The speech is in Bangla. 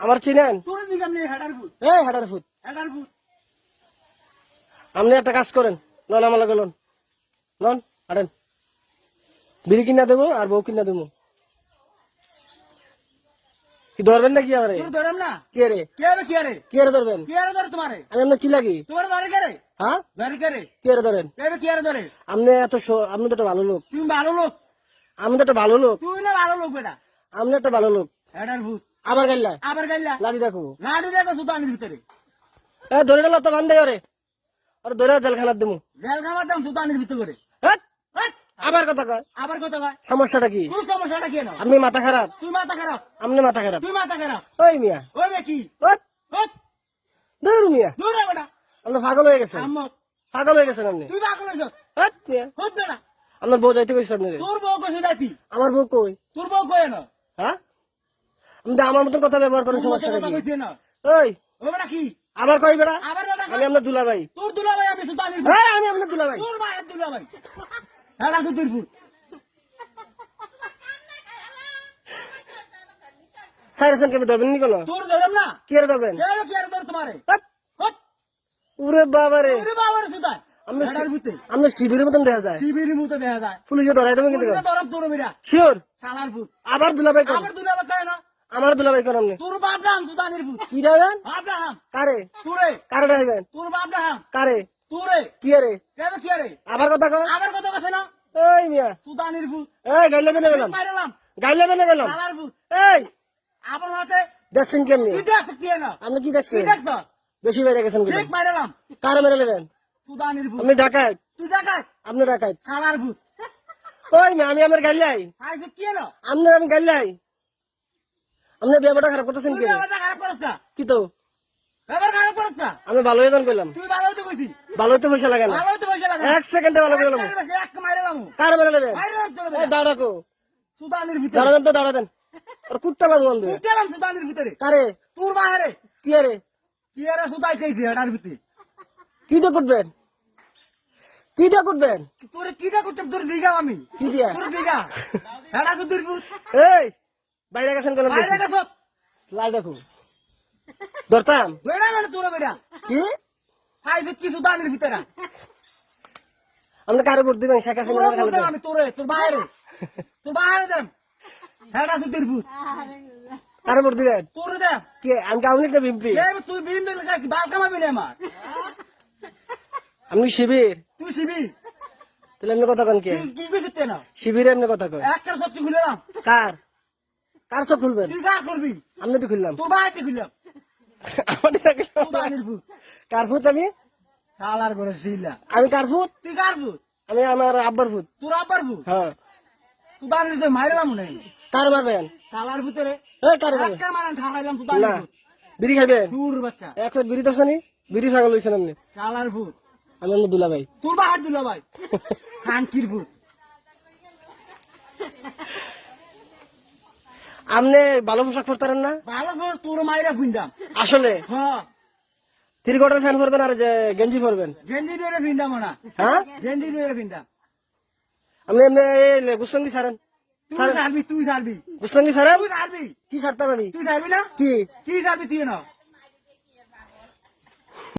আমার চিনেন? আমি এই হেডার ফুট আপনি একটা কাজ করেন। লন আমার লগে লন লন হাঁটেন। বিড়ি কিনা দেবো আর বউ কিনা দেবো। কি ধরবেন নাকি আমারে? তোর ধরম না? কে রে? কে হবে কে রে? কে রে ধরবেন? কে রে ধরে তোমারে? আমি আপনার কি লাগি? তোমার ধরে কে রে? হ্যাঁ? ধরে কে রে? কে রে ধরেন? কে কে রে ধরে? আপনি এত আপনি তো একটা ভালো লোক। তুমি ভালো লোক। আমি তো একটা ভালো লোক। তুই না ভালো লোক বেটা। আপনি একটা ভালো লোক। হেডার ফুট আবার গাইলা? আবার গাইলা? লাঠি রাখব লাডু দেখো সুতানির ভিতরে। এ ধরে গেল তো বান্ধে ওরে আর ধরে জেলখানার দেবো জেল খাবার দাম সুতানির ভিতরে আবার কথা কয়? আবার কত ভাই সমস্যাটা কি? তোর সমস্যাটা কেন আপনি মাথা খারাপ? তুই মাথা খারাপ? আপনি মাথা খারাপ? তুই মাথা খারাপ? ওই মিয়া। ওই বে কি? হট ধুর মিয়া। দূর বেটা। আপনি পাগল হয়ে আম্মক পাগল হয়ে গেছেন আপনি। তুই পাগল হইছ হেৎ, মিয়া। হট বেটা। আপনার বউ যাইতে কইছে আপনি। তোর বউ কইছে যাইতি? আমার বউ কই? তোর বউ কই না হ্যাঁ? আমার মতন কথা ব্যবহার করেন তোর সমস্যাটা কি? ওই কি? আবার কই বেড়া আমি আপনার দুলা ভাই তোর দুলা ভাই আমি হ্যাঁ আমি আপনার দুলা ভাই তোর মায়ের দুলা ভাই হেডা সুতির ফুট সাইরেছেন কেমন ধরবেন নি কোনো? তোর ধরম না? কি রে ধরবেন কে হবে ধর তোমারে? উরে বাবা রে ওরে বাবার সুতায় আপনি হেডার ভিতরে শিবিরের মতন দেখা যায়। শিবিরের মতো দেখা যায়। পুলিশে ধরাই দেবেন কিন্তু তোর ধরম তোর মেরা শিওর? শালার ফুট আবার দুলা ভাই আবার দুলা কয় না? আমার দুলা ভাই করেন তোর বাপ নাম সুতানির ফুট কি যাবেন বাপ নাম কারে? তোরে। কারে ডাইবেন তোর বাপ নাম কারে? তোরে। কি রে? কে হবে কে রে? আবার কথা কয়? আবার কত কথা না? এই মিয়া। সুতানির ফুট এই গাইলে বেনে গেলাম। মাইরালাম গাইলে বেনে গেলাম। শালার ফুট এই। আবার হাতে দেখছেন কেমনি? তুই দেখ কি না আপনি কি তুই দেখছেন দেখছ? বেশি বেড়ে গেছেন কিন্তু ঠিক মাইরালাম কারে মেরে নেবেন সুতানির ফুট আপনি ডাকাত। তুই দেখাই আপনি ডাকাত। শালার ফুট ওই মিয়া আমি আমার গাইলাই আই। কি না আপনার আমি গাইলাই আপনি ব্যাপারটা খারাপ করতেছেন কি খারাপ না। কি তো? খারাপ না। আমি ভালো হয়ে কইলাম তুই ভালো হইতে কইছি ভালো হইতে পয়সা লাগে না। ভালো হইতে পয়সা লাগে এক সেকেন্ডে ভালো করে এক কারে মেরে তোর এই দাঁড়া রাখো। সুতানির ভিতরে। দাঁড়া দেন তো দাঁড়া দেন। আর কুত্তা লাগবো বন্ধু। ভিতরে। কারে? তোর বাহারে। কি রে কি আরে সুতাই খেয়েছি এটার ভিতরে? কি দিয়ে করবেন কি দিয়ে করবেন তোর কিটা করতে তোর দিঘা আমি। কি দিয়া? তোর দিঘা। এটা সুতির ফুট এই! বাইরে গেছেন কেন বাইরে গেছ? লাই দেখো। ধরতাম? বেড়া মানে তোর বেড়া। কি? হাই কি সুতানির ভিতরে। আপনি কারে ভোট দিবেন শেখ হাসিনা আমি তোরে তোর বাইরে। তোর বাইরে দেন এটা সুতির ফুট কারে ভোট দিবেন তোর দে কে? আমি কাউনি বিম্পি। এই তুই বাল কামাবি না আমার? আপনি শিবির। তুই শিবি তাহলে এমনি কথা কন কে? তুই কি করতে না? শিবিরে এমনি কথা কয় একটা সবজি খুললাম কার? কার সব খুলবেন? তুই কার করবি আপনি তো খুললাম। তোর খুললাম আমি? কালার করে শিলা। আমি কার ফুট তুই কার ফুট আমি আমার আব্বার ফুট তোর আবার ফুট হ্যাঁ। সুতানির ভিতরে মারলাম নাই কার মারবেন কালার ভিতরে এই কার মারবেন একটা মারান ঠাড়াইলাম না। সুতানির ফুট বিড়ি খাইবেন? তোর বাচ্চা। বিড়ি বিড়ি ফাগল আপনি? কালার আমি দুলা ভাই তোর বাহার দিল ভাই কানকির ফুট আপনি ভালো পোশাক পরতারেন না? ভালো পোশাক তোর মাইরা ফুইন্দাম আসলে? হ্যাঁ। ত্রিকোটার ফ্যান পরবেন আর যে গেঞ্জি পরবেন? গেঞ্জি বেড়ে ফিন্দাম না। হ্যাঁ? গেঞ্জি বেড়ে ফিন্দাম আপনি এমনি গুসঙ্গি সারেন। তুই সারবি তুই সারবি। গুসঙ্গি সারেন? তুই সারবি। কি সারতাম আমি? তুই সারবি না? কি? কি সারবি তুই না